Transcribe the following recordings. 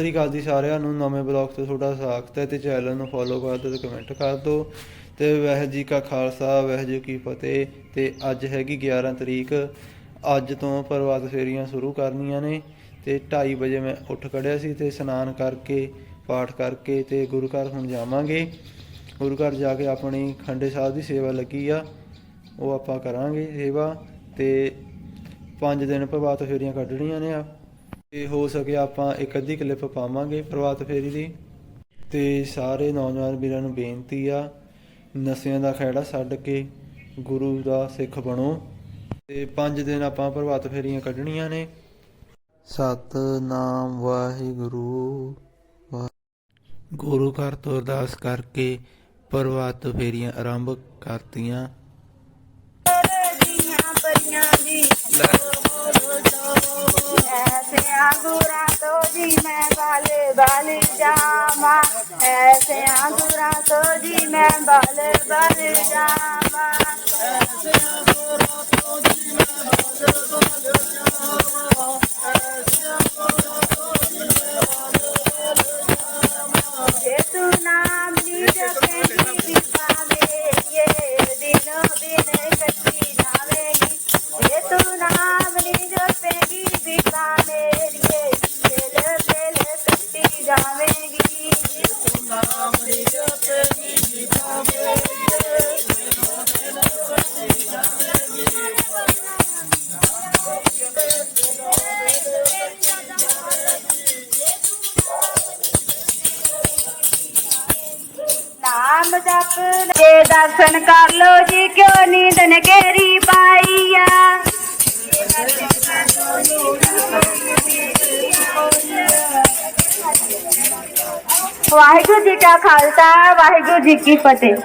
ਸ੍ਰੀ ਅਕਾਲ ਜੀ ਸਾਰਿਆਂ ਨੂੰ, ਨਵੇਂ ਬਲੌਗ ਤੇ ਤੁਹਾਡਾ ਸਵਾਗਤ ਹੈ ਤੇ ਚੈਨਲ ਨੂੰ ਫੋਲੋ ਕਰ ਦਿਓ ਤੇ ਕਮੈਂਟ ਕਰ ਦਿਓ। ਤੇ ਵਾਹਿਗੁਰੂ ਜੀ ਕਾ ਖਾਲਸਾ, ਵਾਹਿਗੁਰੂ ਜੀ ਕੀ ਫਤਿਹ। ਤੇ ਅੱਜ ਹੈਗੀ 11 ਤਰੀਕ, ਅੱਜ ਤੋਂ ਪ੍ਰਭਾਤ ਫੇਰੀਆਂ ਸ਼ੁਰੂ ਕਰਨੀਆਂ ਨੇ ਤੇ 2:30 ਵਜੇ ਮੈਂ ਉੱਠ ਖੜਿਆ ਸੀ ਤੇ ਇਸ਼ਨਾਨ ਕਰਕੇ, ਪਾਠ ਕਰਕੇ ਤੇ ਗੁਰੂ ਘਰ ਹੁਣ ਜਾਵਾਂਗੇ। ਗੁਰੂ ਘਰ ਜਾ ਕੇ ਆਪਣੀ ਖੰਡੇ ਸਾਹਿਬ ਦੀ ਸੇਵਾ ਲੱਗੀ ਆ, ਉਹ ਆਪਾਂ ਕਰਾਂਗੇ ਸੇਵਾ ਤੇ 5 ਦਿਨ ਪ੍ਰਭਾਤ ਫੇਰੀਆਂ ਕੱਢਣੀਆਂ ਨੇ ਆ। ਤੇ ਹੋ ਸਕਿਆ ਆਪਾਂ ਇੱਕ ਅੱਧੀ ਕਲਿੱਪ ਪਾਵਾਂਗੇ ਪ੍ਰਭਾਤ ਫੇਰੀ ਦੀ। ਤੇ ਸਾਰੇ ਨੌਜਵਾਨ ਵੀਰਾਂ ਨੂੰ ਬੇਨਤੀ ਆ, ਨਸ਼ਿਆਂ ਦਾ ਖਹਿੜਾ ਛੱਡ ਕੇ ਗੁਰੂ ਦਾ ਸਿੱਖ ਬਣੋ। ਤੇ 5 ਦਿਨ ਆਪਾਂ ਪ੍ਰਭਾਤ ਫੇਰੀਆਂ ਕੱਢਣੀਆਂ ਨੇ। ਸਤਨਾਮ ਵਾਹਿਗੁਰੂ। ਵਾ- ਗੁਰੂ ਘਰ ਤੋਂ ਅਰਦਾਸ ਕਰਕੇ ਪ੍ਰਭਾਤ ਫੇਰੀਆਂ ਆਰੰਭ ਕਰਤੀਆਂ। ਪਰੀਆਂ ਜੀ ਐਸੇ ਆਗੁਰਾ ਤੋਂ ਜੀ ਮੈਂ ਬਾਲੇ ਬਾਲੇ ਜਾਮਾ ਐਸੇ ਆਗੁਰਾ ਤੋਂ ਜੀ ਮੈਂ ਬਾਲੇ ਬਾਲੇ ਜਾਮਾ ਦੇ ਦਰਸ਼ਨ ਕਰ ਲੋ ਜੀ ਕਿਉਂ ਨੀਂਦ ਨੇ ਘੇਰੀ ਪਾਈ ਆ ਵਾਹਿਗੁਰੂ ਜੀ ਕਾ ਖਾਲਸਾ ਵਾਹਿਗੁਰੂ ਜੀ ਕੀ ਫਤਿਹ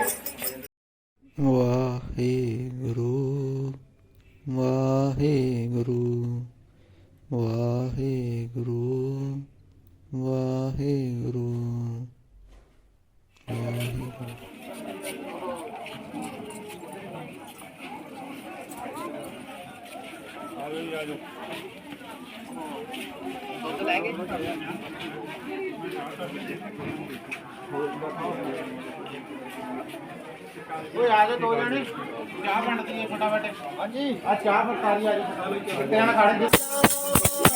ਵਾਹਿਗੁਰੂ ਵਾਹਿਗੁਰੂ ਵਾਹਿਗੁਰੂ ਵਾਹਿਗੁਰੂ ਵਾਹਿਗੁਰੂ ਓਏ ਆ ਜਾ ਦੋ ਜਣੇ ਚਾਹ ਬਣਦੀ ਹੈ ਫਟਾਫਟ ਹਾਂਜੀ ਆ ਚਾਹ ਫਟਾਰੀ ਆ ਜਾ ਕਿੱਥੇ ਨਾ ਖਾਣੇ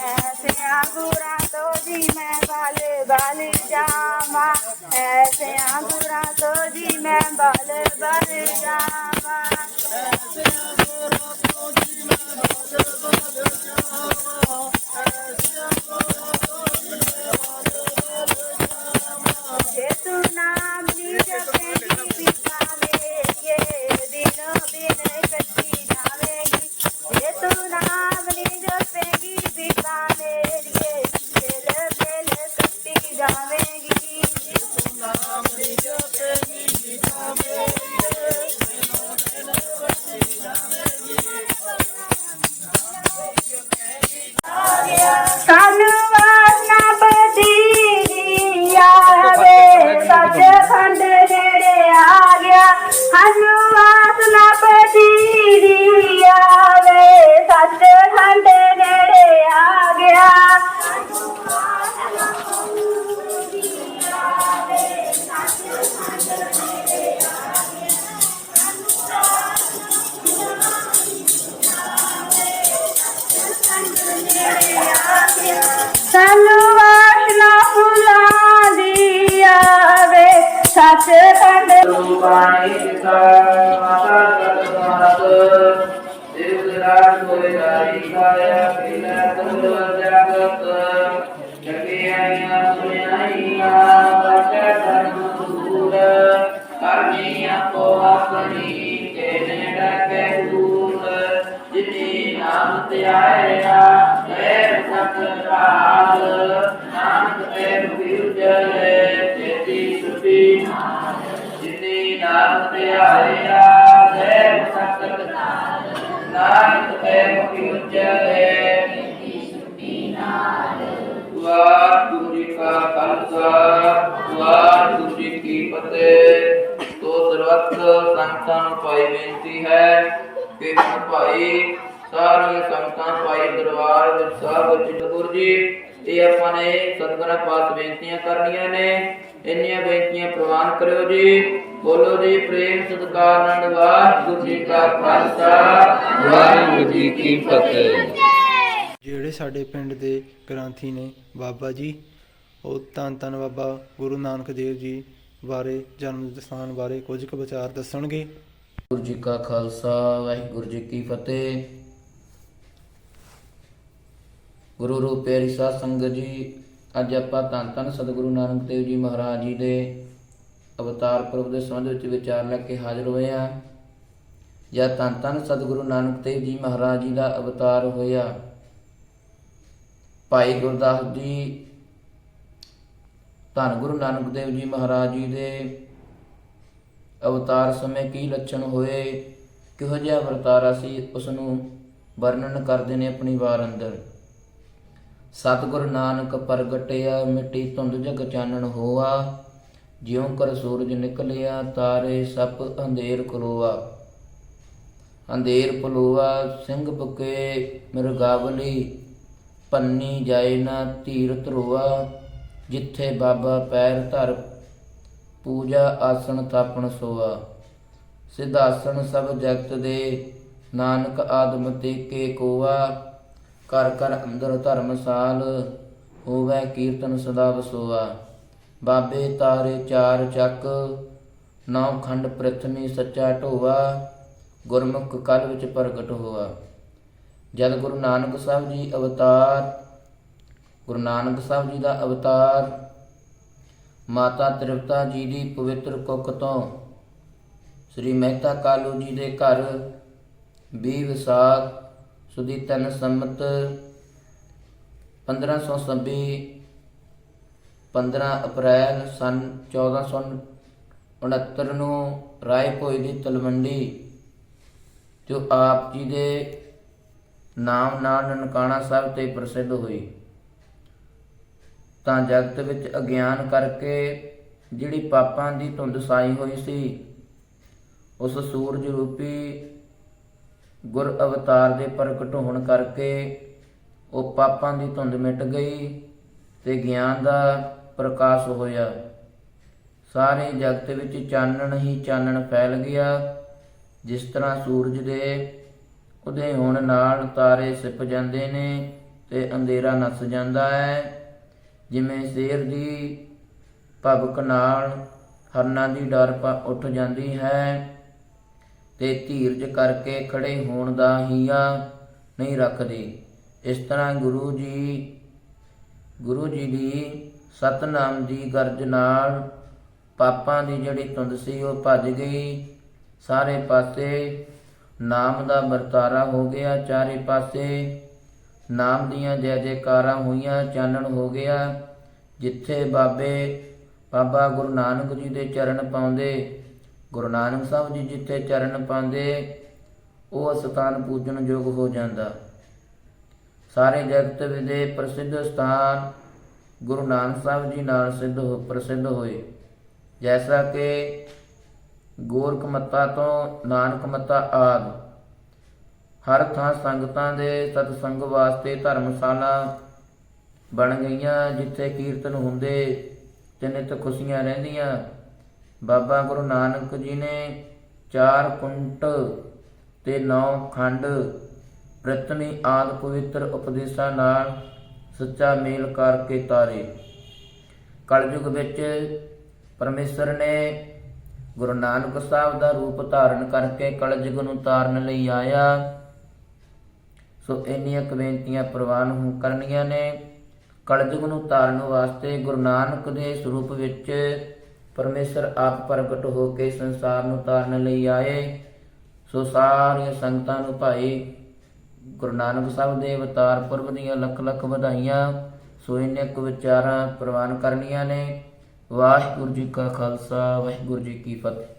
ऐसे आगुरा तो जी मैं बाले बाले जामा ऐसे आगुरा तो जी मैं बाले बाले जामा ਆਇਆ ਗੈਰ ਸਤ ਕਾਲ ਨਾਨਕ ਤੇ ਵਿਰਜੈ ਨਾਮ ਤੇ ਆਇਆ ਗੈਰ ਨਾਨਕ ਤੇ ਵਿਰਜੈ ਵਾਹਿਗੁਰੂ ਜੀ ਕਾ ਖਾਲਸਾ, ਵਾਹਿਗੁਰੂ ਜੀ ਕੀ ਫਤਿਹ। ਤੋ ਸਰਵਤ ਸੰਤਾਂ ਨੂੰ ਭਾਈ ਬੇਨਤੀ ਹੈ ਕਿ ਭਾਈ ਸਾਰੇ ਸੰਤਾਂ ਭਾਈ ਦਰਬਾਰ ਵਿੱਚ ਸਾਹਿਬ ਵਿੱਚ ਗੁਰੂ ਇਹ ਆਪਾਂ ਨੇ ਸਤਿਗੁਰਾਂ ਪਾਸ ਬੇਨਤੀਆਂ ਕਰਨੀਆਂ ਨੇ। ਇੰਨੀਆਂ ਬੇਨਤੀਆਂ ਪ੍ਰਵਾਨ ਕਰਿਓ ਜੀ। ਬੋਲੋ ਜੀ ਪ੍ਰੇਮ ਸਤਿਕਾਰ ਨਾਲ ਵਾਹਿਗੁਰੂ ਜੀ ਕਾ ਖਾਲਸਾ। ਵਾਹਿਗੁਰੂ ਜੀ ਕੀ ਫਤਿਹ। ਜਿਹੜੇ ਸਾਡੇ ਪਿੰਡ ਦੇ ਗ੍ਰੰਥੀ ਨੇ ਬਾਬਾ ਜੀ ਉਹ ਧੰਨ ਧੰਨ ਬਾਬਾ ਗੁਰੂ ਨਾਨਕ ਦੇਵ ਜੀ ਬਾਰੇ ਜਨਮ ਸਥਾਨ ਬਾਰੇ ਕੁਝ ਕੁ ਵਿਚਾਰ ਦੱਸਣਗੇ। ਵਾਹਿਗੁਰੂ ਜੀ ਕਾ ਖਾਲਸਾ ਵਾਹਿਗੁਰੂ ਜੀ ਕੀ ਫਤਿਹ। ਗੁਰੂ ਰੂਪ ਪਿਆਰੀ ਸਾਧ ਸੰਗਤ ਜੀ, ਅੱਜ ਆਪਾਂ ਧੰਨ ਧੰਨ ਸਤਿਗੁਰੂ ਨਾਨਕ ਦੇਵ ਜੀ ਮਹਾਰਾਜ ਜੀ ਦੇ ਅਵਤਾਰ ਪੁਰਬ ਦੇ ਸੰਬੰਧ ਵਿੱਚ ਵਿਚਾਰ ਲੈ ਕੇ ਹਾਜ਼ਰ ਹੋਏ ਆ ਜਾਂ ਧੰਨ ਧੰਨ ਸਤਿਗੁਰੂ ਨਾਨਕ ਦੇਵ ਜੀ ਮਹਾਰਾਜ ਜੀ ਦਾ ਅਵਤਾਰ ਹੋਇਆ। ਭਾਈ ਗੁਰਦਾਸ ਜੀ, ਧੰਨ ਗੁਰੂ ਨਾਨਕ ਦੇਵ ਜੀ ਮਹਾਰਾਜ ਜੀ ਦੇ ਅਵਤਾਰ ਸਮੇਂ ਕੀ ਲੱਛਣ ਹੋਏ, ਕਿਹੋ ਜਿਹਾ ਵਰਤਾਰਾ ਸੀ ਉਸ ਨੂੰ ਵਰਣਨ ਕਰਦੇ ਨੇ ਆਪਣੀ ਵਾਰ ਅੰਦਰ। ਸਤਿਗੁਰ ਨਾਨਕ ਪ੍ਰਗਟਿਆ, ਮਿੱਟੀ ਧੁੰਦ ਜਗ ਚਾਨਣ ਹੋਆ। ਜਿਉ ਕਰ ਸੂਰਜ ਨਿਕਲਿਆ, ਤਾਰੇ ਸਭ ਅੰਧੇਰ ਖਲੋਆ। ਅੰਧੇਰ ਪਲੋਆ ਸਿੰਘ ਬੁਕੇ ਮਿਰਗਾਵਲੀ। ਪੰਨੀ ਜਾਏ ਨਾ ਧੀਰ ਧਰੋਆ, ਜਿੱਥੇ ਬਾਬਾ ਪੈਰ ਧਰ ਪੂਜਾ, ਆਸਣ ਤਾਪਣ ਸੋਆ। ਸਿਧਾਸਣ ਸਭ ਜਗਤ ਦੇ, ਨਾਨਕ ਆਦਮ ਤੇ ਕੇ ਕੋਆ। ਘਰ ਘਰ ਅੰਦਰ ਧਰਮਸਾਲ ਹੋਵੇ ਕੀਰਤਨ ਸਦਾ ਵਸੋਆ। ਬਾਬੇ ਤਾਰੇ ਚਾਰ ਚੱਕ, ਨੌ ਖੰਡ ਪ੍ਰਥਮੀ ਸੱਚਾ ਢੋਆ, ਗੁਰਮੁਖ ਕਲ ਵਿੱਚ ਪ੍ਰਗਟ ਹੋਆ। ਜਦ ਗੁਰੂ ਨਾਨਕ ਸਾਹਿਬ ਜੀ ਅਵਤਾਰ, ਗੁਰੂ ਨਾਨਕ ਸਾਹਿਬ ਜੀ ਦਾ ਅਵਤਾਰ, ਮਾਤਾ ਤ੍ਰਿਪਤਾ ਜੀ ਦੀ ਪਵਿੱਤਰ ਕੁੱਖ ਤੋਂ ਸ੍ਰੀ ਮਹਿਤਾ ਕਾਲੂ ਜੀ ਦੇ ਘਰ 20 ਵਿਸਾਖ ਸੁਦੀ ਤਿੰਨ ਸੰਮਤ 1526 15 ਅਪ੍ਰੈਲ ਸਨ 1469 ਨੂੰ ਰਾਏ ਭੋਏ ਦੀ ਤਲਵੰਡੀ, ਜੋ ਆਪ ਜੀ ਦੇ ਨਾਮ ਨਾਲ ਨਨਕਾਣਾ ਸਾਹਿਬ ਤੇ ਪ੍ਰਸਿੱਧ ਹੋਈ। ਤਾਂ ਜਗਤ ਵਿੱਚ ਅਗਿਆਨ ਕਰਕੇ ਜਿਹੜੀ ਪਾਪਾਂ ਦੀ ਧੁੰਦ ਸਾਈ ਹੋਈ ਸੀ, ਉਸ ਸੂਰਜ ਰੂਪੀ ਗੁਰ ਅਵਤਾਰ ਦੇ ਪ੍ਰਗਟ ਹੋਣ ਕਰਕੇ ਉਹ ਪਾਪਾਂ ਦੀ ਧੁੰਦ ਮਿਟ ਗਈ ਤੇ ਗਿਆਨ ਦਾ ਪ੍ਰਕਾਸ਼ ਹੋਇਆ। ਸਾਰੇ ਜਗਤ ਵਿੱਚ ਚਾਨਣ ਹੀ ਚਾਨਣ ਫੈਲ ਗਿਆ। ਜਿਸ ਤਰ੍ਹਾਂ ਸੂਰਜ ਦੇ ਉਦੇ ਹੋਣ ਨਾਲ ਤਾਰੇ ਸਿਪ ਜਾਂਦੇ ਨੇ ਤੇ ਅੰਧੇਰਾ ਨਸ ਜਾਂਦਾ ਹੈ, ਜਿਵੇਂ ਸ਼ੇਰ ਦੀ ਭਵਕ ਨਾਲ ਹਰਨਾਂ ਦੀ ਡਰ ਪਾ, ਉੱਠ ਜਾਂਦੀ ਹੈ। ਤੇ ਧੀਰਜ ਕਰਕੇ ਖੜੇ ਹੋਣ ਦਾ ਹੀਆ ਨਹੀਂ ਰੱਖਦੇ। ਇਸ ਤਰ੍ਹਾਂ ਗੁਰੂ ਜੀ ਗੁਰੂ ਜੀ ਦੀ ਸਤਨਾਮ ਦੀ ਗਰਜ ਨਾਲ ਪਾਪਾਂ ਦੀ ਜਿਹੜੀ ਧੁੰਦ ਸੀ ਉਹ ਭੱਜ ਗਈ। ਸਾਰੇ ਪਾਸੇ ਨਾਮ ਦਾ ਵਰਤਾਰਾ ਹੋ ਗਿਆ, ਚਾਰੇ ਪਾਸੇ ਨਾਮ ਦੀਆਂ ਜੈ ਜੈਕਾਰਾਂ ਹੋਈਆਂ, ਚਾਨਣ ਹੋ ਗਿਆ, ਜਿੱਥੇ ਬਾਬੇ, ਬਾਬਾ ਗੁਰੂ ਨਾਨਕ ਜੀ ਦੇ ਚਰਨ ਪਾਉਂਦੇ। ਗੁਰੂ ਨਾਨਕ ਸਾਹਿਬ ਜੀ ਜਿੱਥੇ ਚਰਨ ਪਾਉਂਦੇ, ਉਹ ਸਥਾਨ ਪੂਜਣ ਯੋਗ ਹੋ ਜਾਂਦਾ। ਸਾਰੇ ਜਗਤ ਦੇ ਪ੍ਰਸਿੱਧ ਸਥਾਨ ਗੁਰੂ ਨਾਨਕ ਸਾਹਿਬ ਜੀ ਨਾਲ ਸਿੱਧ ਹੋ, ਪ੍ਰਸਿੱਧ ਹੋਏ। ਜੈਸਾ ਕਿ ਗੋਰਖ ਮੱਤਾ ਤੋਂ ਨਾਨਕ ਮੱਤਾ ਆਦ, ਹਰ ਥਾਂ ਸੰਗਤਾਂ ਦੇ ਸਤ ਸੰਗ ਵਾਸਤੇ ਧਰਮਸ਼ਾਲਾ ਬਣ ਗਈਆਂ, ਜਿੱਥੇ ਕੀਰਤਨ ਹੁੰਦੇ ਤੇ ਨਿਤ ਖੁਸ਼ੀਆਂ ਰਹਿੰਦੀਆਂ। ਬਾਬਾ ਗੁਰੂ ਨਾਨਕ ਜੀ ਨੇ ਚਾਰ ਕੁੰਟ ਤੇ ਨੌ ਖੰਡ ਪ੍ਰਤਨੀ ਆਦ ਪਵਿੱਤਰ ਉਪਦੇਸ਼ਾਂ ਨਾਲ ਸੱਚਾ ਮੇਲ ਕਰਕੇ ਤਾਰੇ। ਕਲਯੁਗ ਵਿੱਚ ਪਰਮੇਸ਼ਰ ਨੇ ਗੁਰੂ ਨਾਨਕ ਸਾਹਿਬ ਦਾ ਰੂਪ ਧਾਰਨ ਕਰਕੇ ਕਲਯੁਗ ਨੂੰ ਤਾਰਨ ਲਈ ਆਇਆ। ਸੋ ਇੰਨੀਆਂ ਕੁ ਪ੍ਰਵਾਨ ਹੋ ਕਰਨੀਆਂ ਨੇ। ਕਲਯੁਗ ਨੂੰ ਤਾਰਨ ਵਾਸਤੇ ਗੁਰੂ ਨਾਨਕ ਦੇ ਸਰੂਪ ਵਿੱਚ ਪਰਮੇਸ਼ਰ ਆਪ ਪ੍ਰਗਟ ਹੋ ਕੇ ਸੰਸਾਰ ਨੂੰ ਤਾਰਨ ਲਈ ਆਏ। ਸੋ ਸਾਰੀਆਂ ਸੰਗਤਾਂ ਨੂੰ ਭਾਈ ਗੁਰੂ ਨਾਨਕ ਸਾਹਿਬ ਦੇ ਅਵਤਾਰ ਪੁਰਬ ਦੀਆਂ ਲੱਖ ਲੱਖ ਵਧਾਈਆਂ। ਸੋ ਇੰਨੇ ਕੁ ਵਿਚਾਰਾਂ ਪ੍ਰਵਾਨ ਕਰਨੀਆਂ ਨੇ। ਵਾਹਿਗੁਰੂ ਜੀ ਕਾ ਖਾਲਸਾ, ਵਾਹਿਗੁਰੂ ਜੀ ਕੀ ਫਤਿਹ।